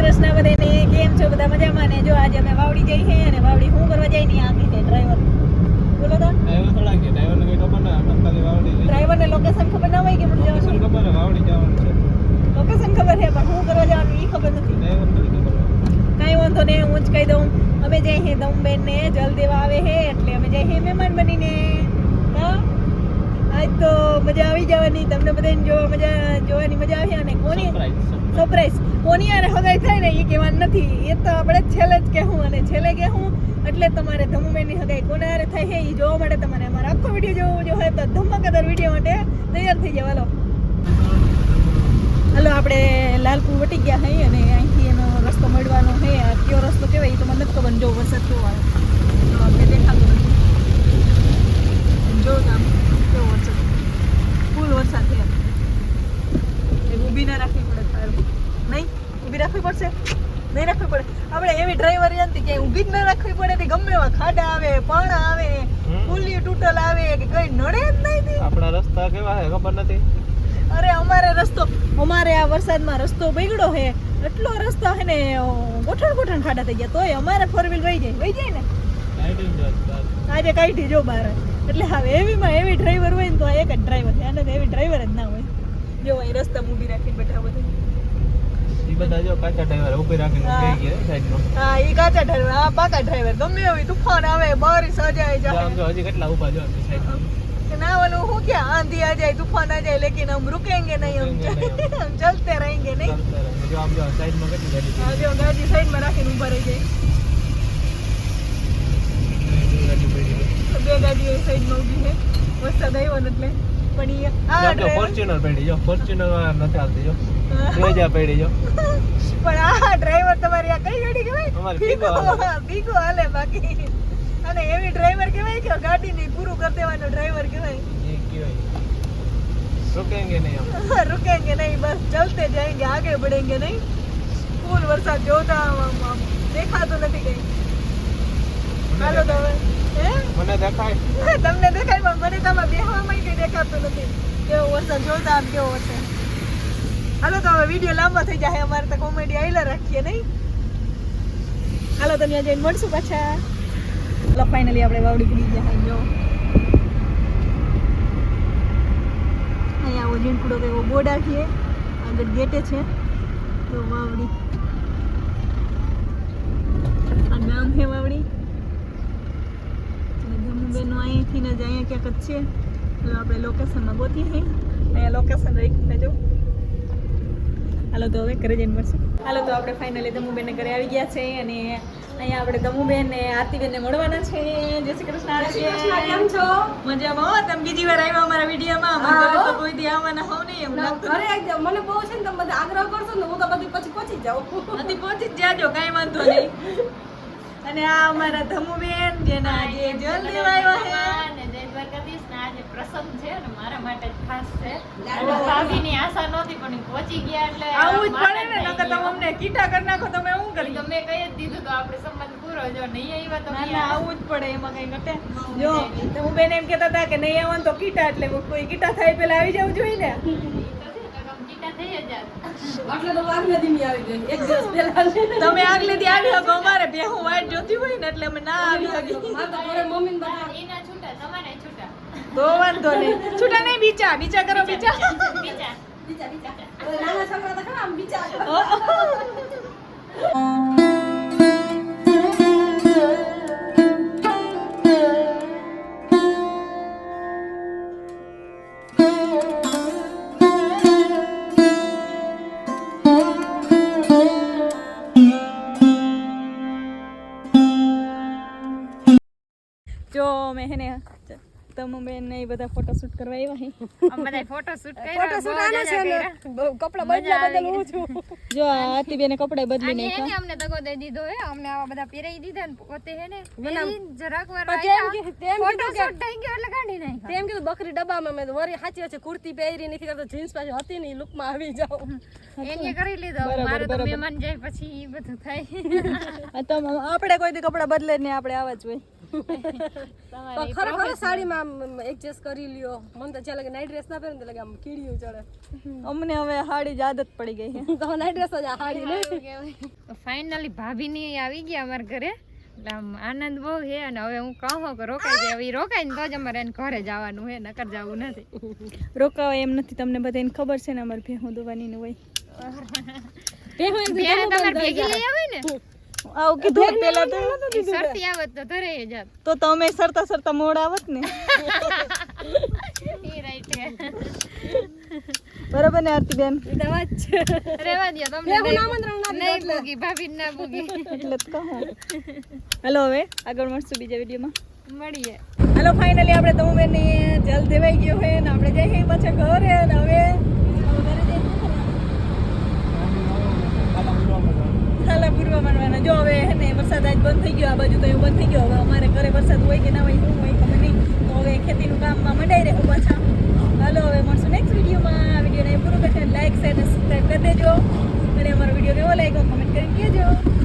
કૃષ્ણ બધાને કેમ છો? બધા મજામાં ને? જો આજે અમે વાવડી જઈ છે અને વાવડી શું કરવા જાય ની આખી છે? ડ્રાઈવર બોલો તો. ડ્રાઈવર થોડા કે ડ્રાઈવરને કઈ ખબર ના ખાલી વાવડી લોકેશન ખબર ના હોય કે પણ જવાનું? ખબર છે વાવડી જવાનું છે. લોકેશન ખબર છે પણ હું કરવા જવાનું એ ખબર નથી. ડ્રાઈવર થોડી ખબર કાંઈ વાંધો નહીં હું જ કહી દઉં. અમે જઈ હે દમબેન ને જલ દેવા આવે છે એટલે અમે જઈ હે મહેમાન બનીને. હા તો મજા આવી જવાની. તમને બધાને જોવા મજા જોવાની મજા આવી અને કોની. સરપ્રાઈઝ કોની આને હગાઈ થાય ને એ કહેવાનું નથી. એ તો આપણે છેલ્લે જ કહેવું અને છેલ્લે કહેવું. એટલે તમારે ધમુબેનની હગાઈ કોના આરે થાય છે એ જોવા માટે તમારે અમારો આખો વીડિયો જોવો જો હોય તો ધમાકેદાર વીડિયો માટે તૈયાર થઈ જવા હાલો. હાલો આપણે લાલપુર વટી ગયા હઈ અને અહીંથી એનો રસ્તો મળવાનો છે આ કયો રસ્તો કહેવાય એ તો મને નથી ખબર જો વરસાદ કેવો આવે તો આપણે દેખાતું નથી જો આમ કેવો વરસાદ ફૂલ વરસાદ છે એ ઊભી ના રાખવી પડે તારું. નહીં? ઊભી રાખવી પડશે? નહીં રાખવી પડે? આપણે એવી ડ્રાઈવર નથી કે ઊભી જ ના રાખવી પડે તે ગમે એવા ખાડા આવે પણ આવે હમ. તૂટલ આવે કે કઈ નડે જ નહીં આપણા રસ્તા કેવા છે ખબર નથી? અરે અમારે રસ્તો અમારે આ વરસાદમાં રસ્તો બગડ્યો છે એટલો રસ્તો છે ને ગોઠણ ગોઠણ ખાડા થઈ ગયા. તોય અમારે ફોર વ્હીલ વહી જાય. વહી જાય ને. આજે કાઢી જો બહાર એટલે હવે એવીમાં એવી ડ્રાઈવર હોય ને તો એક જ ડ્રાઈવર છે. અને એવી ડ્રાઈવર જ ના હોય. જો અહીં રસ્તા ઊભી રાખીને બેઠા બધા. ગમે એવી તુફાન આવે બારી સજાય જાય આમ આંધી આ જાય તૂફાન આ જાય લેકિન હમ રુકેંગે નહીં હમ ચલતે રહેંગે નહીં. જો આમ જો સાઈડમાં રાખીને ઊભા જાય. બે ગાડીઓ સાઈડમાં ઊભી છે. વરસાદ આવ્યો એટલે. પણ ઈ આ જો, જો ડ્રાઈવર ફોર્ચ્યુનર પડી જો ફોર્ચ્યુનર વાળા નથી આવતી જો બ્રેજા પડી જો પણ આ ડ્રાઈવર તમારી આ કઈ ગાડી કહેવાય અમારી ફીગો હાલે. ફીગો હાલે બાકી અને એવી ડ્રાઈવર કહેવાય કે ગાડીની પૂરું કરી દેવાનો ડ્રાઈવર કહેવાય ये क्यों है रुकेंगे नहीं हम रुकेंगे नहीं बस चलते जाएंगे आगे बढ़ेंगे नहीं फूल वरसाद જોતા આમ આમ આમ દેખાતું નથી કઈ હાલો તો હવે હે મને દેખાય. તમને દેખાય, પણ મને તમે બેહવામાં કઈ દેખાતું નથી. કેવો વરસાદ જોતા આમ કેવો છે. હાલો તો હવે વીડિયો લાંબો થઈ જાય, અમારે તો કોમેડી આઈલા રાખીએ નહીં. હાલો તો ત્યાં જઈને મળશું પાછા. હાલો ફાઇનલી આપણે વાવડી પડી ગયા જો. અહીંયા આવો ઝીણકુડો કે એવો બોર્ડ રાખીએ આગળ ગેટે છે. તો વાવડી. આ નામ છે વાવડી. ધમુબેનનો અહીંથી ને જ અહીંયા ક્યાંક જ છે. તો આપણે લોકેશનમાં ગોતી છે અહીંયા લોકેશન રાખીને જો. હાલો તો હવે ઘરે જઈને મળશું. હાલો તો આપણે ફાઇનલી દમુબેનને ઘરે આવી ગયા છે અને અહીંયા આપણે દમુબેન ને આરતીબેનને મળવાના છે. જય શ્રી કૃષ્ણ કેમ છો? મજામાં હો? તમે બીજી વાર આવ્યા અમારા વિડીયોમાં? અમારા તો કોઈ દી આવવાના હોવ નહીં એમ લાગતું. આવી જાઓ. મને બહુ છે ને તમે બધા આગ્રહ કરશો ને હું તો બધી પછી પહોંચી જાઉં. નથી પહોંચી જ જાજો કાંઈ વાંધો નહીં. અને આ અમારા ધમુબેન જેના આજે જલ્દી આવ્યા છે. અને જય દ્વારકાધીશ ના આજે પ્રસંગ છે અને મારા માટે ખાસ છે. ભાભીની આશા નહોતી પણ પહોંચી ગયા એટલે આવું જ પડે ને નકર તમે અમને કીટા કરી નાખો તમે શું કરી તમે કહી જ દીધું તો આપણે સંબંધ પૂરો જો નહીં આવ્યા તો ના આવે. જ પડે એમાં કઈ ઘટે. જો તો હું બેન એમ કહેતા હતા કે નહીં આવવાનું તો કીટા એટલે કોઈ કીટા થાય પેલા આવી જવું જોઈએ ને. એટલે તો વાર નથી આવી ગઈ. એક દિવસ પહેલા તમે આગલે દી આવી શકો અમારે બે હું વાઈટ જોતી હોય ને એટલે અમે ના આવી શકી મારે તો ઘરે મમ્મી ને બધા એના છૂટા તમારે છૂટા. તો વાંધો નહીં. છૂટા નહીં બીચા બીચા કરો બીચા બીચા બીચા બીચા નાના છોકરા તો ખરા આમ બીજા. જો મેં હે ને તમે ને એ બધા ફોટો કરવા આવ્યા હે? અમે બધા ફોટો શૂટ ફોટો શૂટ છે ને? કપડા બદલા બદલ છું. જો આતી બેને કપડા બદલી અને એને અમને દગો દઈ દીધો હે અમને આવા બધા પહેરાવી દીધા ને પોતે હે ને પહેરીને જરાક વાર તેમ કે- તેમ ફોટો કીધું થઈ ગયો એટલે કાઢી નાખ્યા. તેમ કીધું બકરી ડબ્બામાં મેં વરી સાચી છે કુર્તી પહેરી નથી કરતો જીન્સ પાછી હતી નહીં લુકમાં આવી જાવ એને કરી લીધો. મારે તો મહેમાન જાય પછી ઈ બધું થાય. તો આપણે કોઈ દી કપડા બદલે નહીં આપણે આવા જ હોય. પણ ખરેખર સાડીમાં એડજસ્ટ કરી લ્યો. મને તો જ્યાં લગે નાઇટ ડ્રેસ ના પહેરે ને લગે આમ કીડિયું ચડે. અમને હવે હાડી જ આદત પડી ગઈ તો નાઇટ ડ્રેસ જ હાડી નહીં. ફાઇનલી ભાભીની આવી ગયા અમારા ઘરે. એટલે આમ આનંદ બહુ છે અને હવે હું કહું કે રોકાઈ જાય હવે ઈ રોકાય ને તો જ અમારે એને ઘરે જવાનું છે નકર જવું નથી. રોકાવા એમ નથી તમને બધાને ખબર છે ને અમારે ભેહું દોવાની હોય. ભેગી લઈ આવે ને? આવું કીધું પેલા તો સરતી આવત તો ધરે જ તો તમે સરતા સરતા મોડ આવત ને. એ રાઈટ બરાબર ને આરતી બેન? દવા વાત છે. રેવા દે તમને હું આમંત્રણ ના નહીં ભૂગી ભાભી ના ભૂગી. એટલે જ કહું. હેલો હવે આગળ મળશું બીજા વિડીયોમાં. મળીએ. હેલો ફાઇનલી આપણે તો બેન જલ દેવાઈ ગયો હોય ને આપણે જઈએ પાછા ઘરે અને હવે ઘરે જઈને શું ખાલા પૂરવા માંડવાના. જો હવે હે ને વરસાદ આજ બંધ થઈ ગયો, આ બાજુ તો એવું બંધ થઈ ગયો. હવે અમારે ઘરે વરસાદ હોય કે ના હોય, શું હોય ખબર નહીં. તો હવે ખેતીનું કામમાં મંડાઈ રહેવું પાછા હાલો, હવે મળશું નેક્સ્ટ વિડીયોમાં વિડીયોને પૂરું કરશે. લાઇક શેર અને સબસ્ક્રાઈબ કરી દેજો. અને અમારો વીડિયો કેવો લાગ્યો કમેન્ટ કરીને કહેજો.